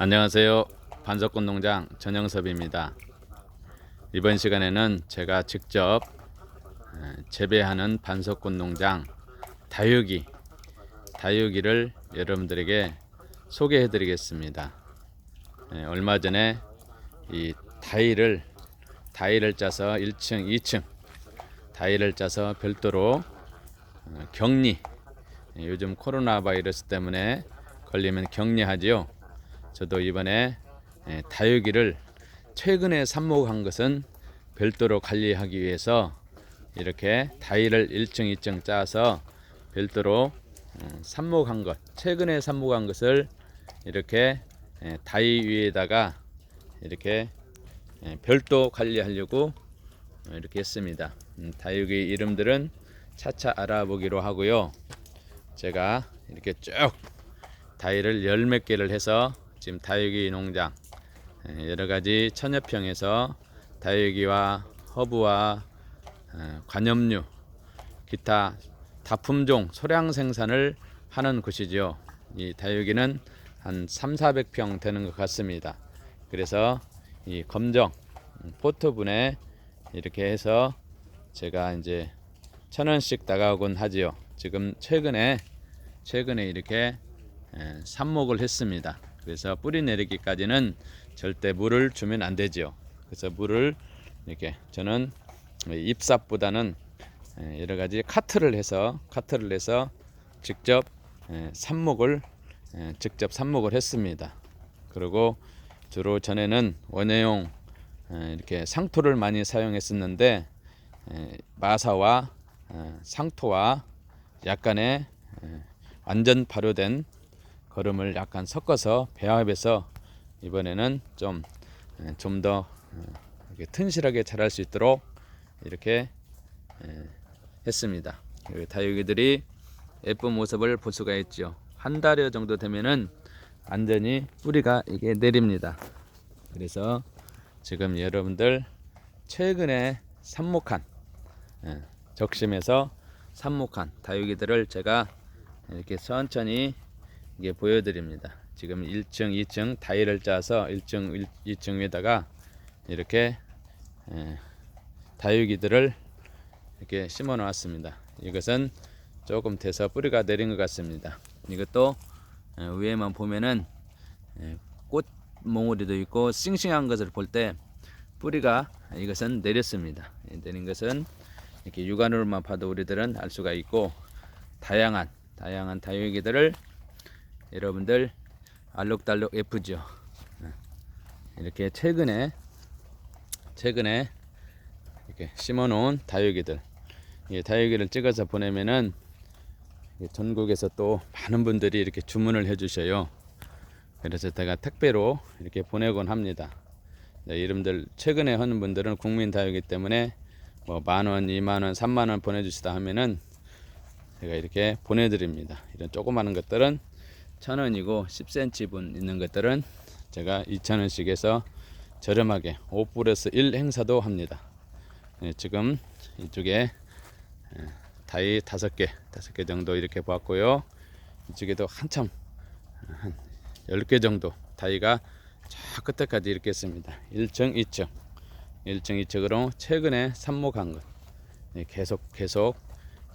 안녕하세요. 반석꽃 농장 전영섭입니다. 이번 시간에는 제가 직접 에, 재배하는 반석꽃 농장 다육이 다육이를 여러분들에게 소개해 드리겠습니다. 에, 얼마 전에 이 다이를 다이를 짜서 1층, 2층 다이를 짜서 별도로 어, 격리 예, 요즘 코로나 바이러스 때문에 걸리면 격리하지요. 저도 이번에 예, 다육이를 최근에 삽목한 것은 별도로 관리하기 위해서 이렇게 다이를 1층, 2층 짜서 별도로 음, 삽목한 것, 최근에 삽목한 것을 이렇게 예, 다이 위에다가 이렇게 예, 별도 관리하려고 어, 이렇게 했습니다. 음, 다육이 이름들은 차차 알아보기로 하고요. 제가 이렇게 쭉 다이를 열 몇 개를 해서 지금 다육이 농장 에, 여러 가지 천여 평에서 다육이와 허브와 에, 관염류 기타 다품종 소량 생산을 하는 곳이죠. 이 다육이는 한 3, 400평 되는 것 같습니다. 그래서 이 검정 음, 포트분에 이렇게 해서 제가 이제 천 원씩 나가곤 하지요. 지금 최근에 최근에 이렇게 에, 삽목을 했습니다. 그래서 뿌리 내리기까지는 절대 물을 주면 안 되지요. 그래서 물을 이렇게 저는 잎삽보다는 에, 여러 가지 카트를 해서 카트를 해서 직접 에, 삽목을 에, 직접 삽목을 했습니다. 그리고 주로 전에는 원예용 에, 이렇게 상토를 많이 사용했었는데 에, 마사와 에, 상토와 약간의 에, 완전 발효된 거름을 약간 섞어서 배합해서 이번에는 좀 좀 더 튼실하게 자랄 수 있도록 이렇게 에, 했습니다. 그 다육이들이 예쁜 모습을 볼 수가 있죠. 한 달여 정도 되면은 완전히 뿌리가 이게 내립니다. 그래서 지금 여러분들 최근에 삽목한 예, 적심에서 삽목한 다육이들을 제가 이렇게 천천히 이게 보여드립니다. 지금 1층, 2층 다이를 짜서 1층, 2층 위에다가 이렇게 예, 다육이들을 이렇게 심어 놓았습니다. 이것은 조금 돼서 뿌리가 내린 것 같습니다. 이것도 예, 위에만 보면은 예, 꽃 몽우리도 있고 싱싱한 것을 볼 때 뿌리가 이것은 내렸습니다. 예, 내린 것은 이렇게 육안으로만 봐도 우리들은 알 수가 있고 다양한 다양한 다육이들을 여러분들 알록달록 예쁘죠. 예, 이렇게 최근에 최근에 이렇게 심어놓은 다육이들 이 다육이를 찍어서 보내면은 이 전국에서 또 많은 분들이 이렇게 주문을 해주셔요. 그래서 제가 택배로 이렇게 보내곤 합니다. 네, 이름들 최근에 하는 분들은 국민 다육이 때문에 뭐 만 원, 이만 원, 삼만 원 보내주시다 하면은 제가 이렇게 보내드립니다. 이런 조그마한 것들은 천 원이고 10cm 분 있는 것들은 제가 2천 원씩 해서 저렴하게 5 플러스 1 행사도 합니다. 네, 지금 이쪽에 예, 다이 다섯 개, 다섯 개 정도 이렇게 보았고요. 이쪽에도 한참 한 10개 정도 다이가 저 끝에까지 이렇게 있습니다. 1층, 2층. 1층, 2층으로 최근에 삽목한 것. 예, 계속 계속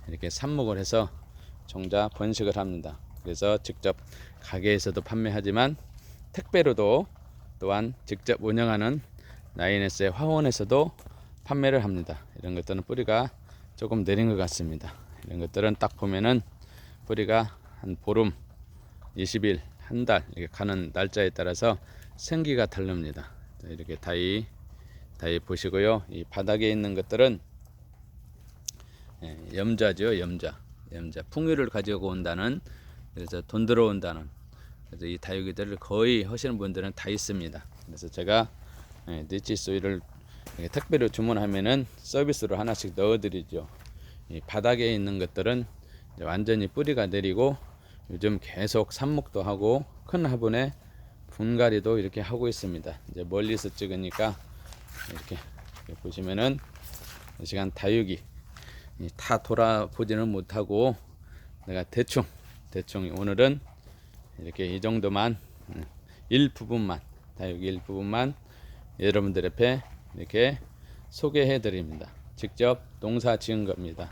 이렇게 삽목을 해서 종자 번식을 합니다. 그래서 직접 가게에서도 판매하지만 택배로도 또한 직접 운영하는 나인에스의 화원에서도 판매를 합니다. 이런 것들은 뿌리가 조금 내린 것 같습니다. 이런 것들은 딱 보면은 뿌리가 한 보름, 20일, 한 달 이렇게 가는 날짜에 따라서 생기가 다릅니다. 자, 이렇게 다이 다이 보시고요. 이 바닥에 있는 것들은 예, 염자죠, 염자. 염자. 풍요를 가지고 온다는 그래서 돈 들어온다는 그래서 이 다육이들을 거의 하시는 분들은 다 있습니다. 그래서 제가 예, 니치 소이를 택배로 주문하면은 서비스로 하나씩 넣어드리죠. 이 바닥에 있는 것들은 완전히 뿌리가 내리고 요즘 계속 삽목도 하고 큰 화분에 분갈이도 이렇게 하고 있습니다. 이제 멀리서 찍으니까 이렇게, 보시면은 이 시간 다육이 이다 돌아보지는 못하고 내가 대충 대충 오늘은 이렇게 이 정도만 음, 일부분만 다육이 일부분만 여러분들 앞에 이렇게 소개해 드립니다. 직접 농사 지은 겁니다.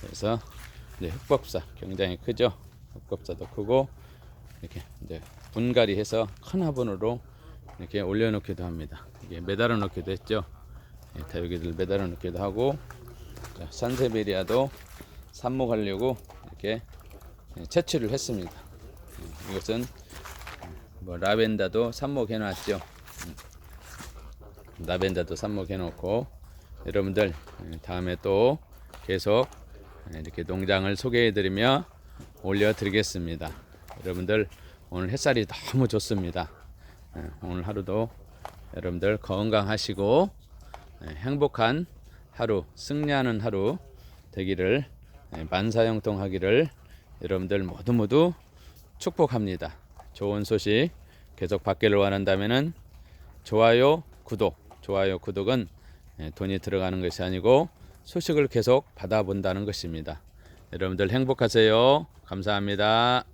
그래서 이제 흑법사 굉장히 크죠. 흑법사도 크고 이렇게 이제 분갈이 해서 큰 화분으로 이렇게 올려놓기도 합니다. 이게 매달아 놓기도 했죠. 예, 다육이들 매달아 놓기도 하고 자, 산세베리아도 삽목하려고 이렇게 예, 채취를 했습니다. 예, 이것은 뭐 라벤더도 삽목해 놨죠. 음. 라벤더도 삽목해 놓고 여러분들 예, 다음에 또 계속 예, 이렇게 농장을 소개해 드리며 올려 드리겠습니다. 여러분들 오늘 햇살이 너무 좋습니다. 예, 오늘 하루도 여러분들 건강하시고 예, 행복한 하루, 승리하는 하루 되기를 예, 만사형통하기를 여러분들 모두 모두 축복합니다. 좋은 소식 계속 받기를 원한다면은 좋아요, 구독, 좋아요, 구독은 예, 돈이 들어가는 것이 아니고 소식을 계속 받아본다는 것입니다. 여러분들 행복하세요. 감사합니다.